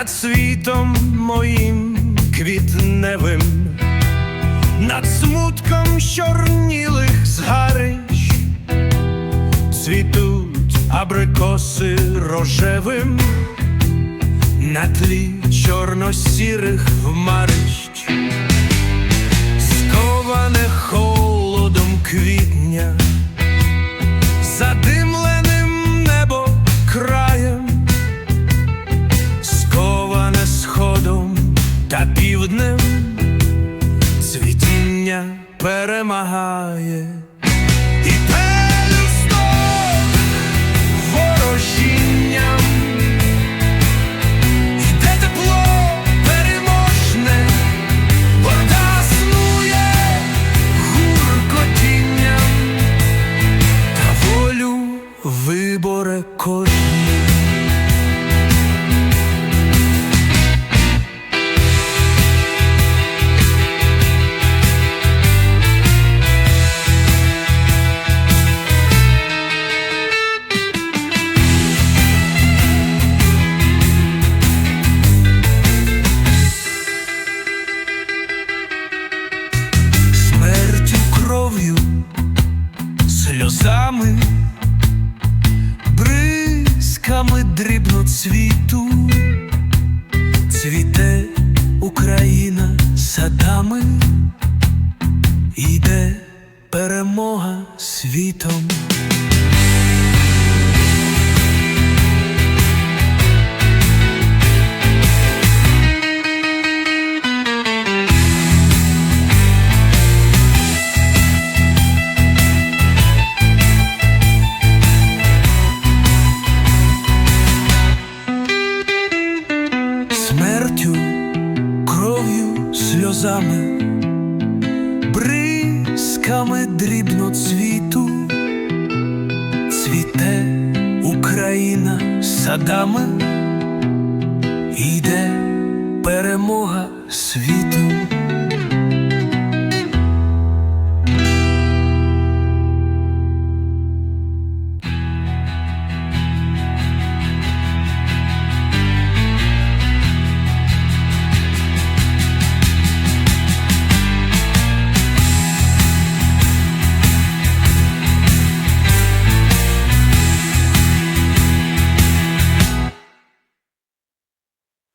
над світом моїм квітневим, над смутком чорнілих згарищ, цвітуть абрикоси рожевим, на тлі чорно-сірих хмарищ, півднем, світіння перемагає бризками дрібно цвіту, цвіте Україна садами, йде перемога світом. Сльозами, бризками дрібно цвіту, цвіте Україна садами, йде перемога світу.